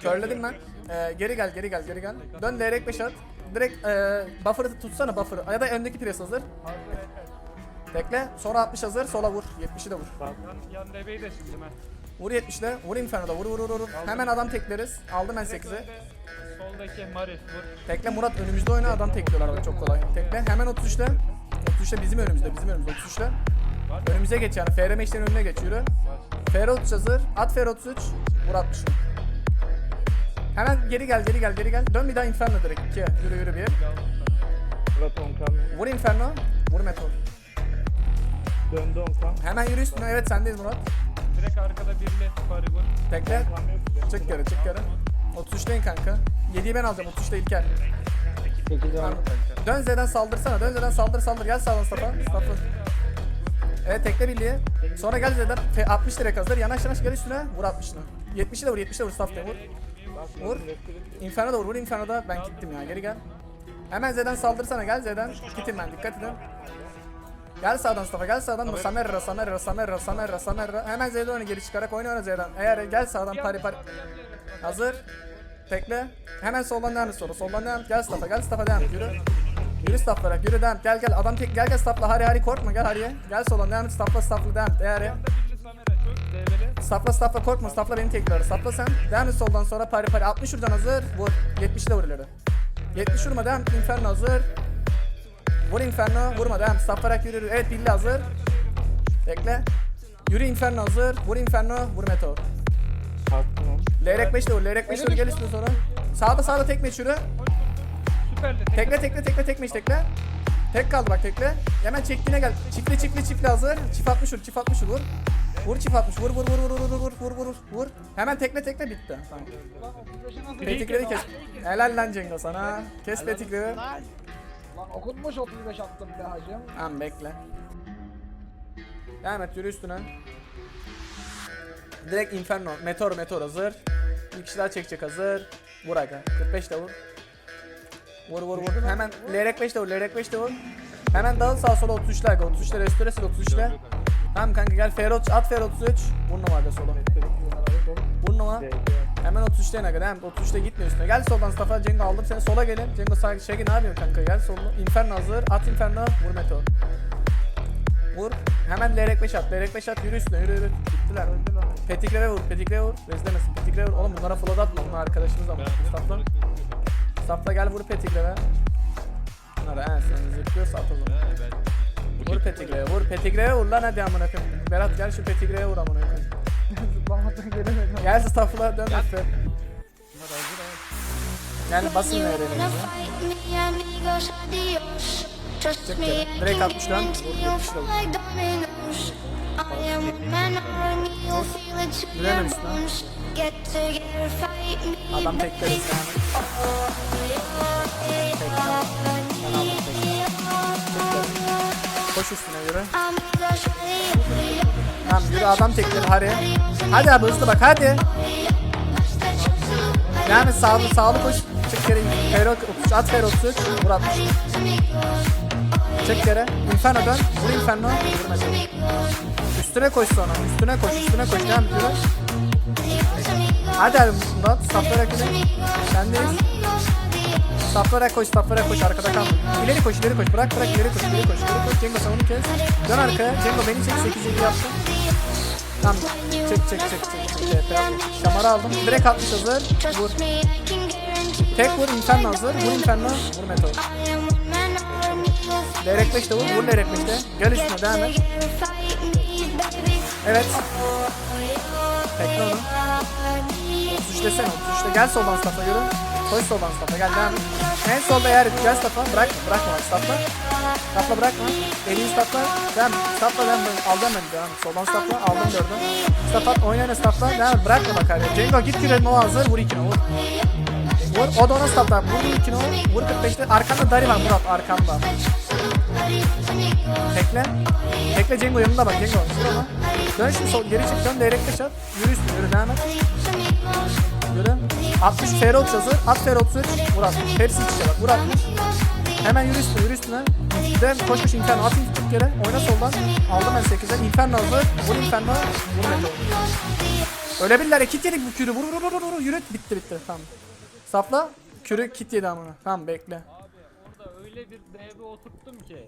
Körledim ben. Ee, geri gel geri gel geri gel. Dön direkt 5 at. Direkt e, buffer'ı tutsana buffer'ı. Ya da öndeki pres hazır. Bekle. Sonra 60 hazır. Sola vur. 70'i de vur. Yan, deveyi de sildim ha. Vur 70'le. Vur Inferno'da. Vur vur vur vur. Hemen adam tekleriz. Aldım ben 8'i. Önde Soldaki Maris vur. Tekle Murat önümüzde oyna adam tekliyorlar bak çok kolay. Tekle hemen 33'le. 33'le bizim önümüzde bizim önümüzde 33'le. Önümüze geç yani. FRM işlerin önüne geç yürü. FR 33 hazır. At FR 33. Vur 60. Hemen geri gel geri gel geri gel. Dön bir daha Inferno direkt. 2. Yürü yürü bir. Murat Onkan. Vur Inferno. Vur Meteor. Döndü Onkan. Hemen yürü üstüne. Evet sendeyiz Murat. Direkt arkada birli Fari vur. Tekle. Çık geri çık geri. 33'teyin kanka. 7'yi ben alacağım. 33'te İlker. Tamam. Dön Z'den saldırsana. Dön Z'den saldır saldır. Gel sağdan Safa. Safa. Evet tekle birliği. Sonra gel Z'den. F- 60 direkt hazır. Yanaş yanaş gel üstüne. Vur 60'ını. 70'i de vur. 70'i de vur. Staff'ta vur. Vur. Inferno da vur. Vur. Inferno'da. Ben gittim ya. Geri gel. Hemen Z'den saldırsana. Gel Z'den. Gittim ben. Dikkat edin. Gel sağdan Mustafa gel sağdan. Samerra Samerra Samerra Samerra Samerra Hemen Z'den oyna geri çıkarak oyna oyna Z'den. Eğer gel sağdan pari pari. Hazır. Tekle. Hemen soldan devam et sonra. Soldan devam. Et Gel Mustafa gel Mustafa devam et. Yürü. Yürü stafflara yürü devam. Et gel gel. Adam tek gel gel staffla Hari Hari korkma. Gel Hari'ye. Gel soldan devam et. Staffla staffla devam et. Eğer develi. Staffla staffla korkma staffla beni tekrar Staffla sen. Devam et soldan sonra. Pari pari. 60 şuradan hazır. Vur 70 de vur ileri 70 vurma devam Inferno hazır. Vur Inferno vurma devam Stafflarak yürü yürü. Evet Billy hazır. Bekle. Yürü Inferno hazır. Vur Inferno vur Meteor. Lerek 5 de vur Lerek 5 de vur gel üstüne sonra. Sağda sağda tekme Süperli. Tekle tekle tekle tekme tekle Tek kaldı bak tekle Hemen çektiğine gel Çiftli çiftli çiftli hazır Çift 60 vur çift 60 vur Vur çift 60 vur vur vur vur vur vur vur vur vur vur Hemen tekle tekle bitti Tamam Petikleri kes Helal lan Cengo sana Kes petikleri Lan okunmuş 35 attım be hacım. Tamam bekle. Devam et yürü üstüne. Direkt Inferno. Meteor meteor hazır. Bir kişi daha çekecek hazır. Vur aga. 45 de vur. Vur vur vur. Hemen Lerek 5 de vur. Lerek 5 de vur. Hemen dağıl sağa sola 33'le aga. 33'le restore sil 33'le. Tamam kanka gel Ferot at Fer 33. Vur numara sola. Vur numara. Hemen 33'te aga devam. 33'te gitme üstüne. Gel soldan Mustafa Cengo aldım seni sola gelin. Cengo sağ şey ne yapıyorsun kanka gel soluna. Inferno hazır. At Inferno. Vur Meteor. Vur. Hemen lerek 5 at. Lerek 5 at. Yürü üstüne. Yürü yürü. Bittiler. Petiklere vur. Petiklere vur. Rezlemesin. Petiklere vur. Oğlum bunlara flood atma. Bunlar arkadaşımız ama. Stafla. Sapla gel vur petikle be. Bunlar he seni zıplıyor sap o zaman. Vur petikleye vur petikleye vur lan hadi amına koyayım. Berat gel şu petikleye vur amına koyayım. Zıplamadan gelemedim. Gel şu sapla dön üstü. Gel basın öğrenelim. Çık gel. Direkt atmış lan. Vur yapıştı. Vur. Vur. Adam tekrar Koş üstüne yürü. Tamam yürü adam tekrar hadi. Hadi abi hızlı bak hadi. Yani sağlı sağlı koş. Çık kere Ferro 33 at Ferro 33 vur 60. Çek kere. Inferno dön. Vur Inferno. Üstüne koş sonra. Üstüne koş. Üstüne koş. Devam ediyoruz. Hadi abi Murat. Staflara gidin. Sendeyiz. Staflara koş. Staflara koş. Arkada kal. İleri koş. ileri koş. Bırak bırak. ileri koş. ileri koş. ileri koş. Cengo sen onu kes. Dön arkaya. Cengo beni çek. 8 7 yaptın. Tamam. Çek çek çek çek. çek. Evet. Şamarı aldım. Direkt 60 hazır. Vur. Tek vur Inferno hazır. Vur Inferno. Vur feel Lerek 5'te vur. Vur Lerek 5'te. Gel üstüne devam et. Evet. Tekle onu. 33 desene 33'te. Gel soldan Staff'a yürü. Koş soldan Staff'a gel devam et. En solda eğer gel Staff'a. Bırak. Bırakma Staff'a. Staff'a bırakma. Elini Staff'a. Devam. Staff'a devam. Alacağım ben. Devam. Soldan Staff'a. Aldım gördüm. Staff'a. Oynayana Staff'a. Devam. et. Bırakma bak hadi. Cengo git kürenin o hazır. Vur ikine vur. Vur. O da ona Staff'a. Vur ikine vur. Vur 45'te. Arkanda Dari var Murat. Arkanda. Tekle. Tekle Cengo yanında bak Cengo. Vur. Dön şimdi sol geri çık dön direkt taş at. Yürü üstüne yürü devam et. Yürü. 60 fer 30 hazır. At fer 33. Vur 60. Hepsi iç içe bak. Vur 60. Hemen yürü üstüne yürü üstüne. Dön koş koş inferno. At ilk yere. Oyna soldan. Aldım ben 8'den. Inferno hazır. Vur inferno. Vur meteor. Ölebilirler. Kit yedik bu kürü. Vur vur vur vur vur. Yürü. Bitti bitti. Tamam. Sapla. Kürü kit yedi amına. Tamam bekle. Abi orada öyle bir DB oturttum ki